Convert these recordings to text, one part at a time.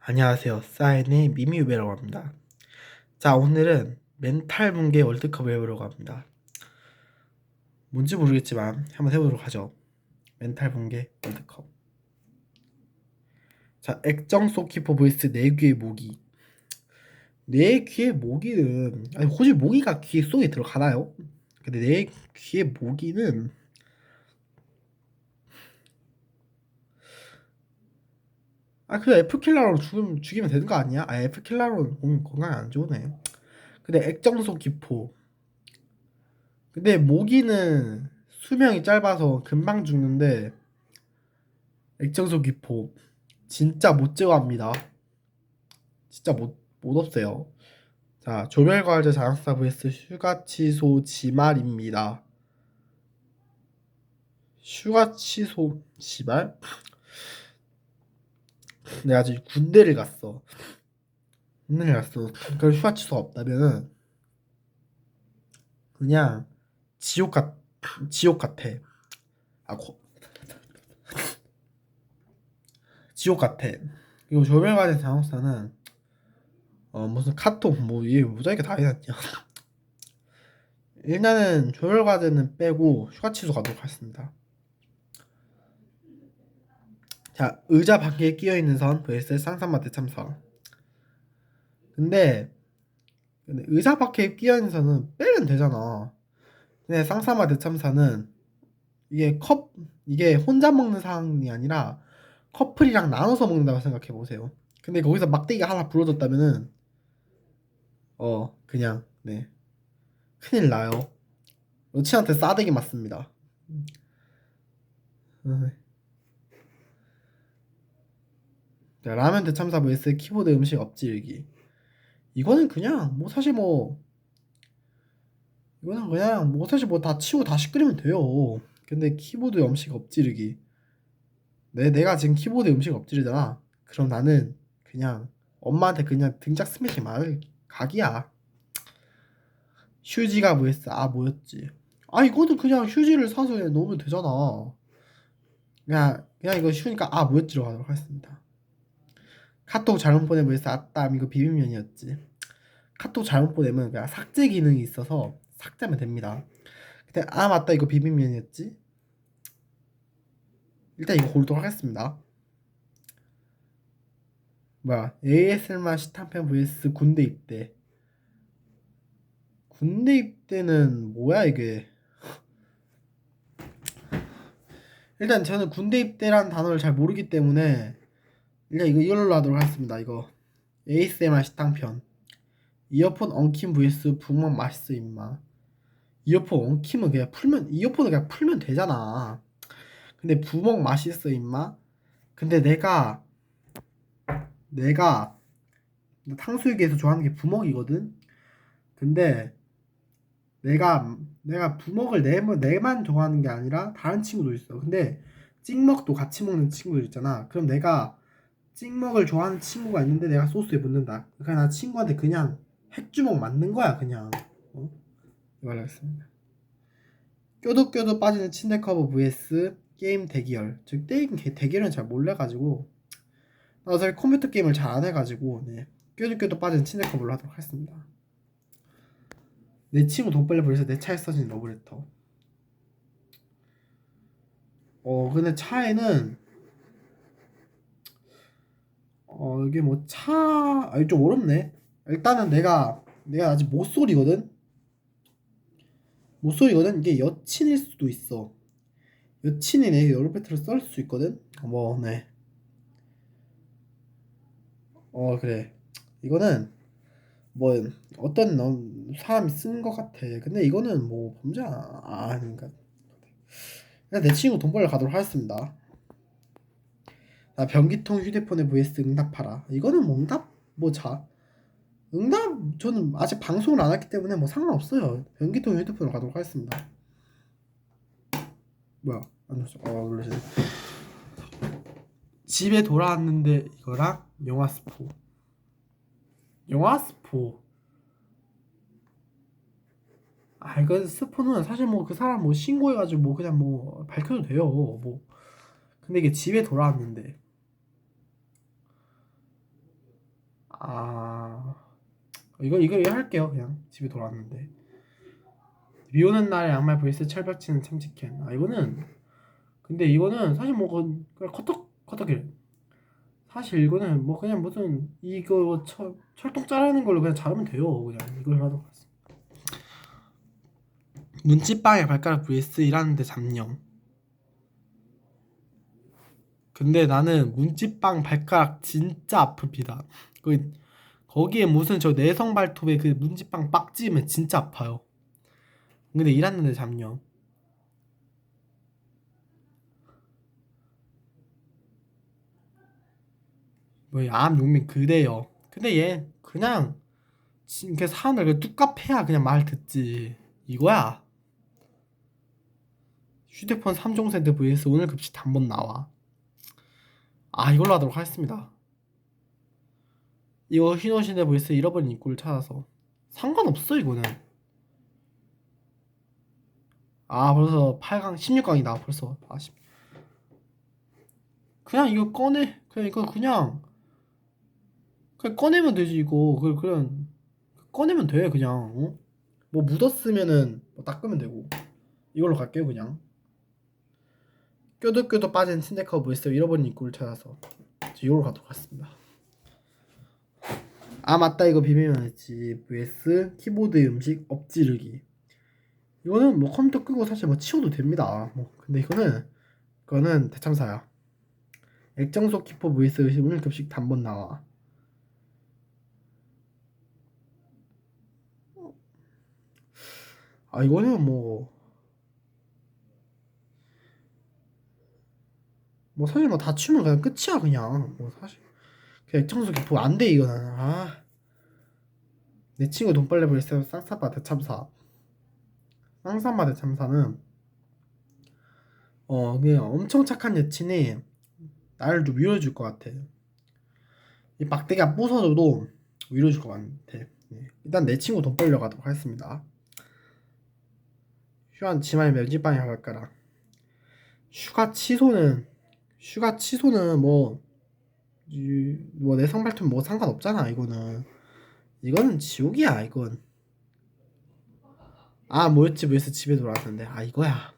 안녕하세요. 사인의 미미우베라고 합니다. 자, 오늘은 멘탈 붕괴 월드컵을 해보려고 합니다. 뭔지 모르겠지만 한번 해보도록 하죠. 멘탈 붕괴 월드컵. 자, 액정 소키퍼 vs 내 귀의 모기. 내 귀의 모기는 아니 혹시 모기가 귀 속에 들어가나요? 근데 내 귀의 모기는 아, 그 에프킬라로 죽으면, 죽이면 되는 거 아니야? 아, 에프킬라로는 건- 건강에 안 좋네. 근데 액정소 기포. 근데 모기는 수명이 짧아서 금방 죽는데, 액정소 기포. 진짜 못 제거합니다. 진짜 못, 못 없애요. 자, 조별과제 장학사 vs 휴가 취소 지말입니다. 휴가 취소, 지말? 내가 지금 군대를 갔어. 군대를 갔어. 그걸 휴가 취소가 없다면은 그냥 지옥 같 지옥 같아. 아 고, 지옥 같아. 그리고 조별과제 장학사는 어 무슨 카톡 뭐얘 모자이크 다 해놨냐. 일단은 조별과제는 빼고 휴가 취소 가도록 하겠습니다. 자, 의자 밖에 끼어 있는 선 vs 쌍쌍마트 참선. 근데, 근데 의자 밖에 끼어 있는 선은 빼면 되잖아. 근데 쌍쌍마트 참사는 이게 컵 이게 혼자 먹는 상황이 아니라 커플이랑 나눠서 먹는다고 생각해 보세요. 근데 거기서 막대기가 하나 부러졌다면은 어 그냥 네 큰일 나요. 여친한테 싸대기 맞습니다. 음. 자, 라면 대참사 vs 키보드 음식 엎질기. 이거는 그냥 뭐 사실 뭐 이거는 그냥 뭐 사실 뭐 다 치우고 다시 끓이면 돼요. 근데 키보드 음식 엎지르기. 내 내가 지금 키보드 음식 엎지르잖아. 그럼 나는 그냥 엄마한테 그냥 등짝 스매싱 말 각이야. 휴지가 vs 아 뭐였지? 아 이거는 그냥 휴지를 사서 넣으면 되잖아. 그냥 그냥 이거 쉬우니까 아 뭐였지로 가도록 하겠습니다. 카톡 잘못 보내면 그래서 아따 이거 비빔면이었지. 카톡 잘못 보내면 그냥 삭제 기능이 있어서 삭제하면 됩니다. 근데 아 맞다. 이거 비빔면이었지? 일단 이거 고르도록 하겠습니다. 뭐야? ASMR 시탄편 vs 군대 입대. 군대 입대는 뭐야 이게? 일단 저는 군대 입대라는 단어를 잘 모르기 때문에 일단 이거 이걸로 하도록 하겠습니다. 이거 ASMR 시탕편 이어폰 엉킴 vs 붕어 맛있어 임마 이어폰 엉킴은 그냥 풀면 이어폰을 그냥 풀면 되잖아. 근데 부먹 맛있어 임마. 근데 내가 내가 탕수육에서 좋아하는 게 부먹이거든. 근데 내가 내가 부먹을 내만 내만 좋아하는 게 아니라 다른 친구도 있어. 근데 찍먹도 같이 먹는 친구들 있잖아. 그럼 내가 찍먹을 좋아하는 친구가 있는데 내가 소스에 묻는다. 그러니까 나 친구한테 그냥 핵주먹 맞는 거야 그냥. 어? 이걸 하겠습니다. 껴도 껴도 빠지는 침대 커버 vs 게임 대기열. 즉 게임 개- 대기열은 잘 몰라가지고 나 어차피 컴퓨터 게임을 잘 안 해가지고 네. 껴도 껴도 빠지는 침대 커버로 하도록 하겠습니다. 내 친구 돈 빨리 버려서 내 차에 써진 러브레터. 어 근데 차에는 어 이게 뭐 차, 아, 좀 어렵네. 일단은 내가 내가 아직 모쏠이거든. 모쏠이거든. 이게 여친일 수도 있어. 여친이 내 여로배트를 썰 수 있거든. 뭐 네. 어 그래. 이거는 뭐 어떤 놈- 사람이 쓴 것 같아. 근데 이거는 뭐 범죄 아 아닌가. 그냥 내 친구 돈 벌러 가도록 하겠습니다. 아, 변기통 휴대폰에 vs 응답하라. 이거는 뭐 응답 뭐 자. 응답 저는 아직 방송을 안 했기 때문에 뭐 상관없어요. 변기통 휴대폰으로 가도록 하겠습니다. 뭐야? 안 눌렀어. 어 눌렀어. 집에 돌아왔는데 이거랑 영화 스포. 영화 스포. 아 이거 스포는 사실 뭐 그 사람 뭐 신고해가지고 뭐 그냥 뭐 밝혀도 돼요. 뭐 근데 이게 집에 돌아왔는데 아 이거 이거 할게요. 그냥 집에 돌아왔는데. 비 오는 날에 양말 vs 철벽 치는 참치캔 아 이거는 근데 이거는 사실 뭐 그냥 커터 커터길. 사실 이거는 뭐 그냥 무슨 이거 철, 철통 자르는 걸로 그냥 자르면 돼요. 그냥 이걸 하겠습니다. 문지방에 발가락 vs 일하는데 잠령 근데 나는 문지빵 발가락 진짜 아픕니다. 그 거기에 무슨 저 내성 발톱에 그 문지빵 빡 찌면 진짜 아파요. 근데 일하는데 잠요. 뭐암 용민 그래요. 근데 얘 그냥 이렇게 사람들 그 뚝갑해야 그냥 말 듣지. 이거야. 휴대폰 3종 세트 vs 오늘 급식 단번 나와. 아 이걸로 하도록 하겠습니다. 이거 흰옷인데 vs 잃어버린 입구를 찾아서. 상관없어 이거는. 아 벌써 8강 16강이다 벌써. 아쉽. 그냥 이거 꺼내. 그냥 이거 그냥. 그냥 꺼내면 되지 이거. 그 그냥 꺼내면 돼 그냥 어? 뭐 묻었으면은 뭐 닦으면 되고. 이걸로 갈게요 그냥. 껴도껴도 빠진 스네커 vs 잃어버린 입구를 찾아서 이걸로 가도록 하겠습니다 아 맞다. 이거 비밀만 했지. vs 키보드 음식 엎지르기. 이거는 뭐 컴퓨터 끄고 사실 뭐 치워도 됩니다. 뭐 근데 이거는 이거는 대참사야. 액정소 키포 vs 오늘 급식 단번 나와. 아 이거는 뭐뭐 사실 뭐 다치면 그냥 끝이야 그냥. 뭐 사실 그냥 액정소 기포 안 돼 이거는. 아. 내 친구 돈벌레 버리스 쌍싸바 대참사. 쌍싸바 대참사는 어 그냥 엄청 착한 여친이 나를 좀 위로해줄 것 같아. 이 막대기가 부서져도 위로해줄 것 같아. 네. 일단 내 친구 돈 벌려 가도록 하겠습니다. 휴한 지말 면지방에 갈까라. 휴가 취소는 휴가 취소는 뭐, 이, 뭐 내성 발톱 뭐 상관없잖아 이거는. 이거는 지옥이야 이건. 아 뭐였지 뭐였어 집에 돌아왔는데. 아 이거야.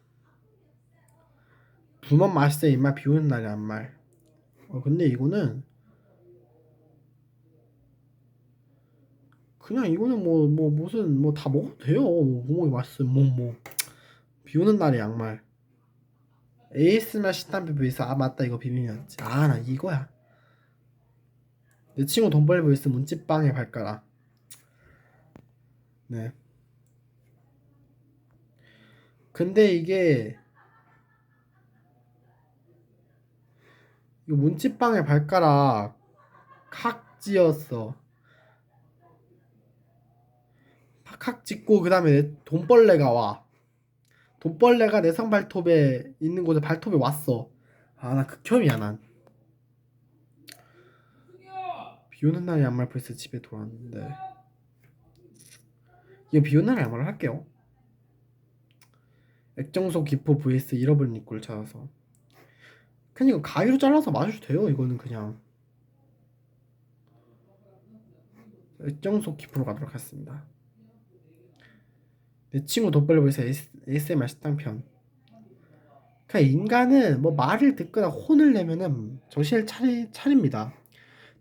부먹 맛있어 입맛 비오는 날이 한말. 어 근데 이거는 그냥 이거는 뭐뭐 무슨 뭐 다 먹어도 돼요. 뭐 부먹이 맛있어 뭐뭐. 비오는 날이 양말. ASMR 신담배 vs 아 맞다 이거 비밀이었지. 아나 이거야 내 친구 돈벌 vs 문집방에 발가락 네. 근데 이게 이거 문집방에 발가락 칵 찍고 그 다음에 돈벌레가 와. 돈벌레가 내 상발톱에 있는 곳에 발톱에 왔어. 아, 나 극혐이야, 난. 비 오는 날에 양말 벌써 집에 돌아왔는데. 이거 비 오는 날에 양말을 할게요. 액정소 기포 vs 잃어버린 입구를 찾아서. 그냥 이거 가위로 잘라서 마셔도 돼요, 이거는 그냥. 액정소 기포로 가도록 하겠습니다. 내 친구 돈벌레 보에서 ASMR 식당 편 그러니까 인간은 뭐 말을 듣거나 혼을 내면은 정신을 차리, 차립니다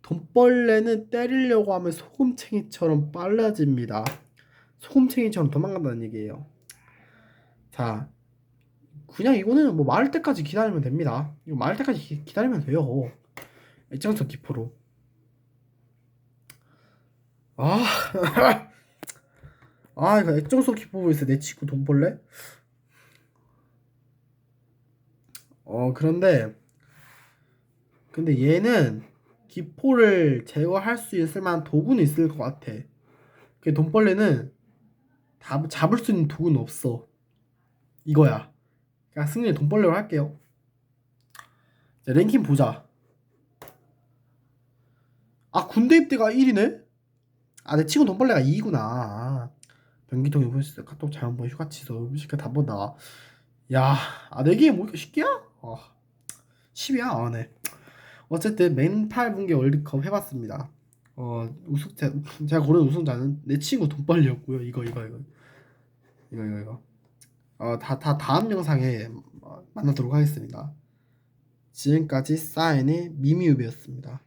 돈벌레는 때리려고 하면 소금챙이처럼 빨라집니다. 소금챙이처럼 도망간다는 얘기예요. 자 그냥 이거는 뭐 말할 때까지 기다리면 됩니다. 이거 말할 때까지 기, 기다리면 돼요. 액정석 기포로. 아 아 이거 액정소 기포 있어. 내 친구 돈 벌래? 어 그런데 근데 얘는 기포를 제거할 수 있을 만한 도구는 있을 것 같아. 그 돈벌레는 다 잡을 수 있는 도구는 없어. 이거야. 그러니까 승리 돈벌레로 할게요. 자, 랭킹 보자. 아 군대 입대가 1위네? 아내 친구 돈벌레가 2위구나. 변기통 인포스 카톡 잘못 본 휴가 취소 음식가 단번 나와 야, 아, 네 개에 뭐 이렇게 쉽게야? 어, 10이야, 아, 네. 어쨌든 맨 8분기 월드컵 해봤습니다. 어 우승자 제가 고른 우승자는 내 친구 돈벌이였고요. 이거 이거 이거 이거 이거 이거 어다 다 다음 영상에 어, 만나도록 하겠습니다. 지금까지 사인의 미미우비였습니다.